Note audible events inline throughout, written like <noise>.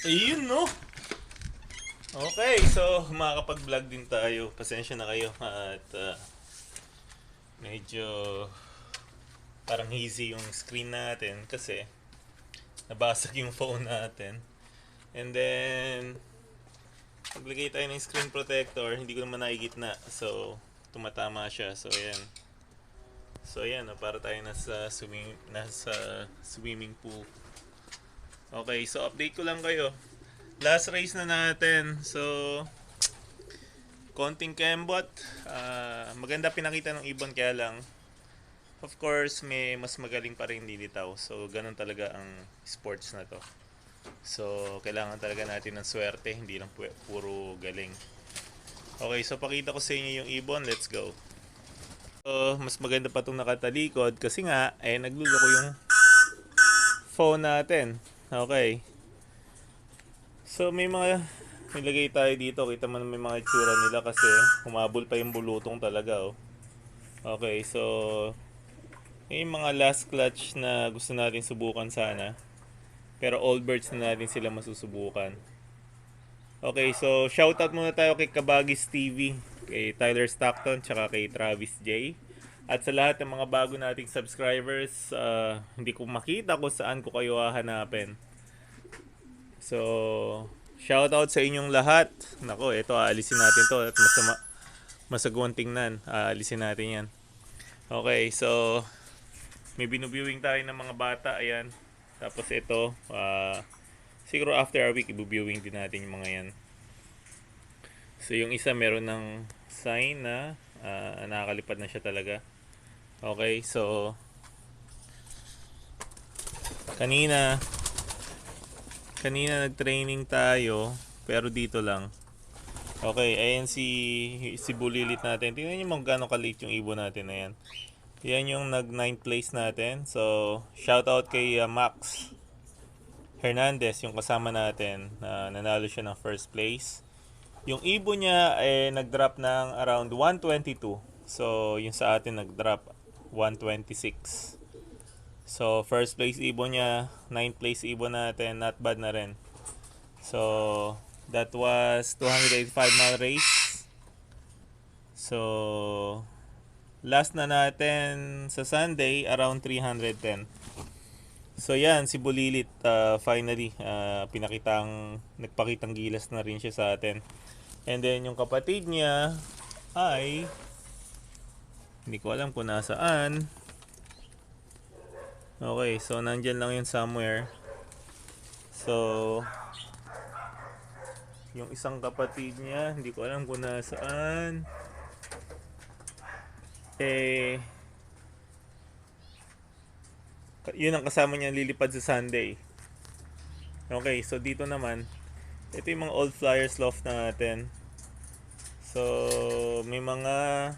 Ayun, no? Okay, so makakapag-vlog din tayo. Pasensya na kayo. At ah, medyo parang hazy yung screen natin kasi nabasag yung phone natin. And then, naglagay tayo ng screen protector. Hindi ko naman nakikitna. So, tumatama siya. So, ayan. So, ayan. para tayo nasa, swimming, nasa swimming pool. Okay, so update ko lang kayo. Last race na natin. So, konting kembot. Ah, maganda pinakita ng ibon kaya lang. Of course, may mas magaling pa rin lilitaw. So, ganun talaga ang sports na to. So, kailangan talaga natin ng swerte, hindi lang pu- puro galing. Okay, so pakita ko sa inyo yung ibon. Let's go. So, mas maganda pa itong nakatalikod kasi nga, eh, nagluloko yung phone natin. Okay. So, may mga nilagay tayo dito. Kita mo na may mga itsura nila kasi humabol pa yung bulutong talaga, oh. Okay, so, yung mga last clutch na gusto natin subukan sana. Pero all birds na natin sila masusubukan. Okay, so shoutout muna tayo kay Kabagis TV, kay Tyler Stockton, tsaka kay Travis J. At sa lahat ng mga bago nating subscribers, ah, hindi ko makita kung saan ko kayo hahanapin. So, shoutout sa inyong lahat. Nako, ito aalisin natin to at masama, masagawang tingnan. Aalisin natin yan. Okay, so may binubiewing tayo ng mga bata, ayan. Tapos ito, ah, siguro after a week, ibubiewing din natin yung mga yan. So yung isa meron ng sign na ah, nakakalipad na siya talaga. Okay, so kanina kanina nag-training tayo pero dito lang. Okay, ayan si si Bulilit natin. Tingnan niyo kung gaano kaliit yung ibon natin na yan. Yung nag 9th place natin. So, shout out kay uh, Max Hernandez, yung kasama natin. na nanalo siya ng first place. Yung ibon niya eh nag-drop ng around 122. So, yung sa atin nag-drop 126. So, first place ibon niya, 9th place ibon natin, not bad na rin. So, that was 285 mile race. So, last na natin sa Sunday, around 310. So, yan, si Bulilit, uh, finally, uh, pinakitang, nagpakitang gilas na rin siya sa atin. And then, yung kapatid niya ay, hindi ko alam kung nasaan. Okay, so nandyan lang yun somewhere. So, yung isang kapatid niya, hindi ko alam kung nasaan. Eh, yun ang kasama niya lilipad sa Sunday. Okay, so dito naman, ito yung mga old flyers loft natin. So, may mga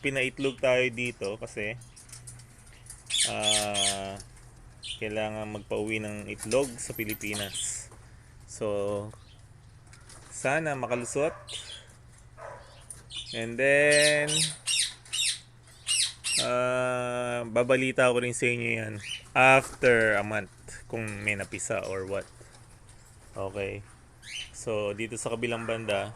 pinaitlog tayo dito kasi ah kailangan magpauwi ng itlog sa Pilipinas. So, sana makalusot. And then, ah babalita ko rin sa inyo yan after a month kung may napisa or what. Okay. So, dito sa kabilang banda,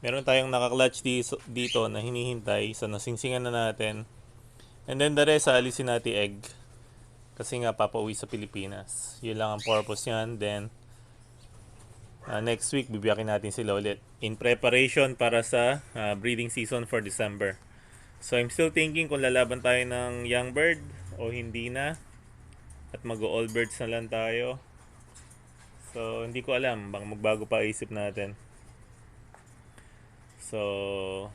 meron tayong naka-clutch dito, dito na hinihintay. So, nasingsingan na natin. And then the rest, alisin natin egg. Kasi nga, papauwi sa Pilipinas. Yun lang ang purpose yan. Then, uh, next week, bibiyakin natin sila ulit. In preparation para sa uh, breeding season for December. So, I'm still thinking kung lalaban tayo ng young bird o hindi na. At mag-all birds na lang tayo. So, hindi ko alam. Baka magbago pa isip natin. So,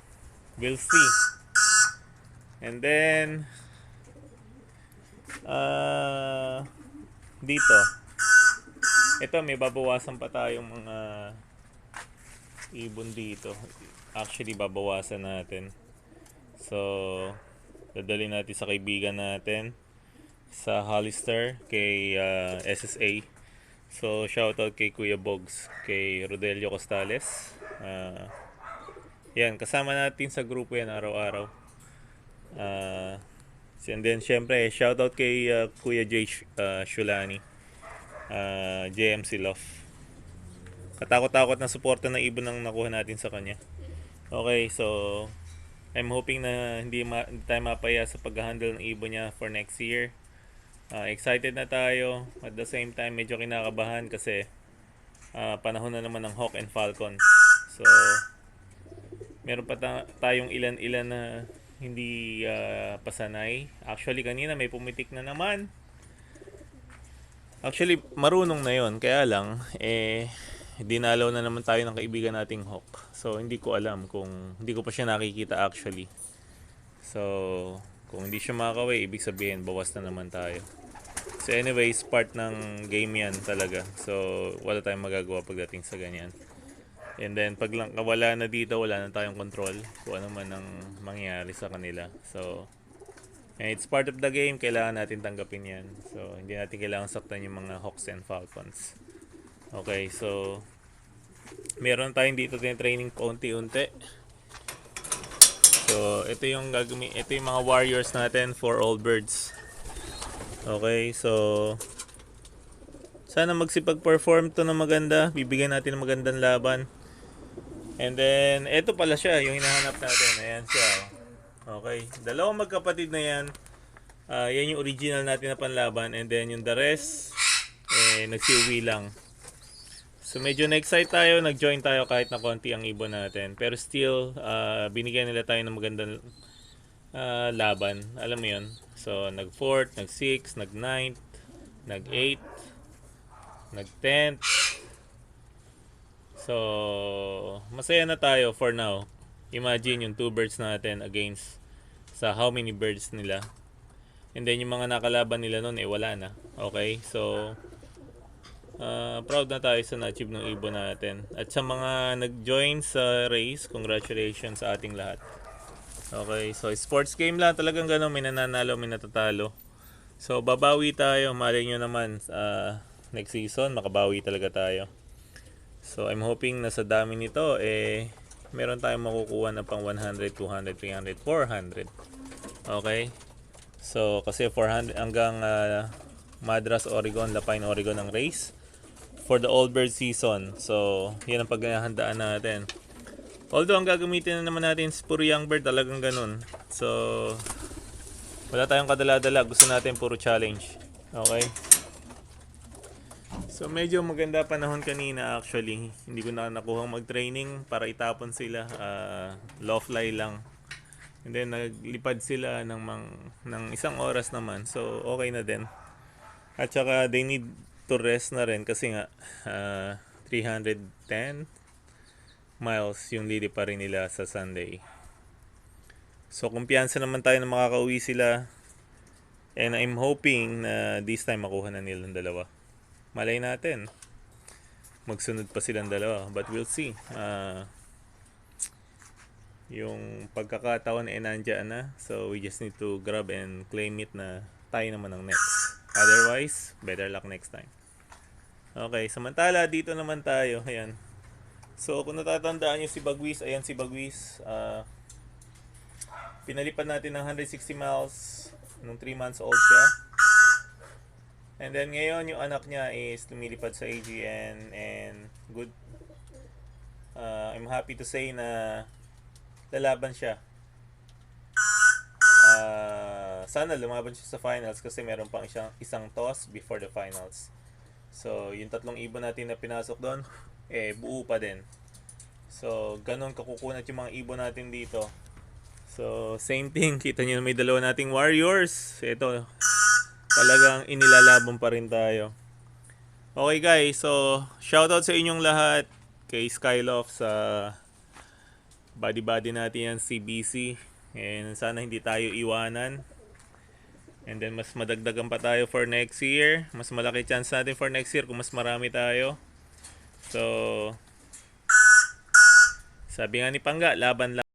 we'll see. And then, ah, dito. Ito, may babawasan pa tayong mga ibon dito. Actually, babawasan natin. So, dadali natin sa kaibigan natin sa Hollister kay ah, SSA. So, shoutout kay Kuya Bogs, kay Rodelio Costales. Ah, yan, kasama natin sa grupo yan araw-araw. Ah, and then, syempre, shoutout kay ah, Kuya Jay Sh- ah, Shulani. ah, JMC Love. Katakot-takot na suporta ng ibon ang nakuha natin sa kanya. Okay, so I'm hoping na hindi, ma- hindi tayo mapaya sa pag-handle ng ibon niya for next year. Ah, excited na tayo. At the same time, medyo kinakabahan kasi ah, panahon na naman ng Hawk and Falcon. So, meron pa ta- tayong ilan-ilan na hindi ah, pasanay. Actually, kanina may pumitik na naman. Actually, marunong na yon Kaya lang, eh, dinalaw na naman tayo ng kaibigan nating Hawk. So, hindi ko alam kung, hindi ko pa siya nakikita actually. So, kung hindi siya makakaway, ibig sabihin, bawas na naman tayo. So, anyways, part ng game yan talaga. So, wala tayong magagawa pagdating sa ganyan. And then, pag lang wala na dito, wala na tayong control kung ano man ang mangyayari sa kanila. So, and it's part of the game, kailangan natin tanggapin yan. So, hindi natin kailangan saktan yung mga Hawks and Falcons. Okay, so, meron tayong dito training paunti-unti. So, ito yung gagami ito yung mga warriors natin for all birds. Okay, so sana magsipag-perform to na maganda. Bibigyan natin ng magandang laban. And then, ito pala siya, yung hinahanap natin. Ayan siya. Okay, dalawang magkapatid na yan. Ah, yan yung original natin na panlaban. And then, yung the rest, eh, nagsiuwi lang. So medyo na-excite tayo, nag-join tayo kahit na konti ang ibon natin. Pero still, ah, binigyan nila tayo ng magandang ah, laban. Alam mo yun? So nag-4th, nag-6, nag-9th, nag-8, nag-10th. So, masaya na tayo for now. Imagine yung two birds natin against sa how many birds nila. And then yung mga nakalaban nila noon eh wala na. Okay? So, Ah, proud na tayo sa na-achieve ng ibon natin. At sa mga nag-join sa race, congratulations sa ating lahat. Okay, so sports game lang talagang gano'n, may nananalo, may natatalo. So babawi tayo, malay nyo naman ah, next season, makabawi talaga tayo. So I'm hoping na sa dami nito, eh, meron tayong makukuha na pang 100, 200, 300, 400. Okay? So kasi 400 hanggang ah, Madras, Oregon, Lapine, Oregon ang race for the Old Bird season. So, yan ang paghahandaan natin. Although, ang gagamitin na naman natin is puro young bird, talagang ganun. So, wala tayong kadala-dala. Gusto natin puro challenge. Okay? So, medyo maganda panahon kanina actually. Hindi ko na nakuha mag-training para itapon sila. Uh, low fly lang. And then, naglipad sila ng, mang, ng isang oras naman. So, okay na din. At saka, they need to rest na rin kasi nga ah, 310 miles yung lili pa rin nila sa Sunday. So kumpiyansa naman tayo na makakauwi sila and I'm hoping na this time makuha na nilang dalawa. Malay natin. Magsunod pa silang dalawa but we'll see. Ah, yung pagkakataon eh nandyan na so we just need to grab and claim it na tayo naman ang next. Otherwise, better luck next time. Okay, samantala dito naman tayo. Ayan. So, kung natatandaan nyo si Bagwis, ayan si Bagwis. ah pinalipad natin ng 160 miles nung 3 months old siya. And then ngayon, yung anak niya is lumilipad sa AGN and good. ah, I'm happy to say na lalaban siya. Ah, sana lumaban siya sa finals kasi meron pang isang, isang toss before the finals. So, yung tatlong ibon natin na pinasok doon, <laughs> eh, buo pa din. So, ganun kakukunat yung mga ibon natin dito. So, same thing. Kita nyo may dalawa nating warriors. Ito, talagang inilalaban pa rin tayo. Okay guys, so shoutout sa inyong lahat kay Skyloft sa body-body natin yan, CBC. And sana hindi tayo iwanan. And then mas madagdagan pa tayo for next year. Mas malaki chance natin for next year kung mas marami tayo. So, sabi nga ni Pangga, laban lang.